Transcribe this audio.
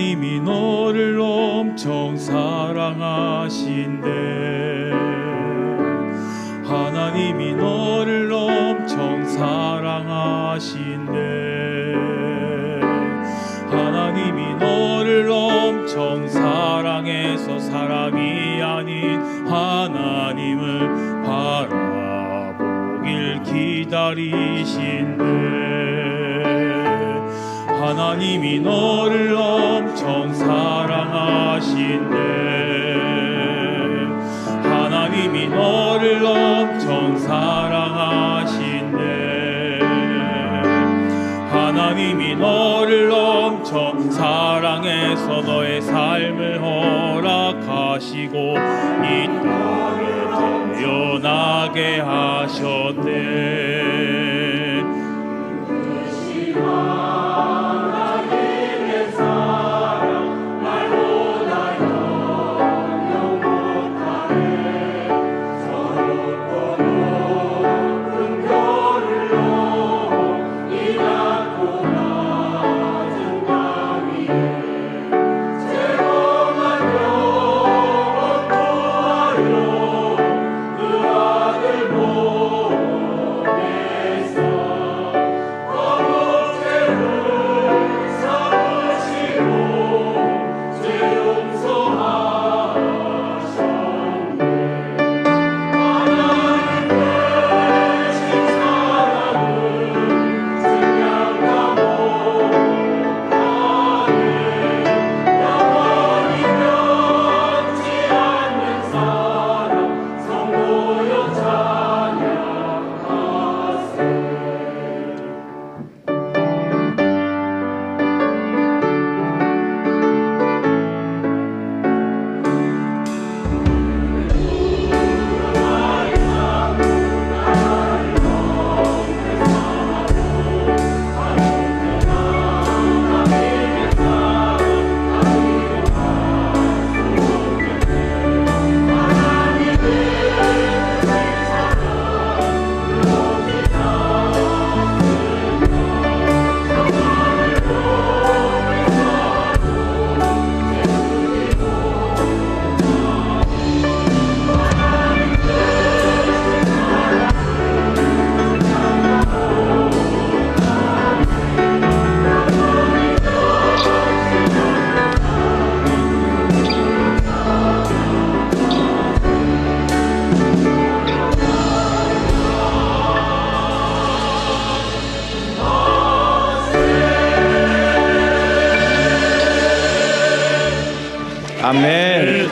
하나님이 너를 엄청 사랑하신대. 하나님이 너를 엄청 사랑하신대. 하나님이 너를 엄청 사랑해서 사람이 아닌 하나님을 바라보길 기다리신대. 하나님이 너를 엄청 사랑하신대. 하나님이 너를 엄청 사랑하신대. 하나님이 너를 엄청 사랑해서 너의 삶을 허락하시고 이 땅에 태어나게 하셨네 아멘.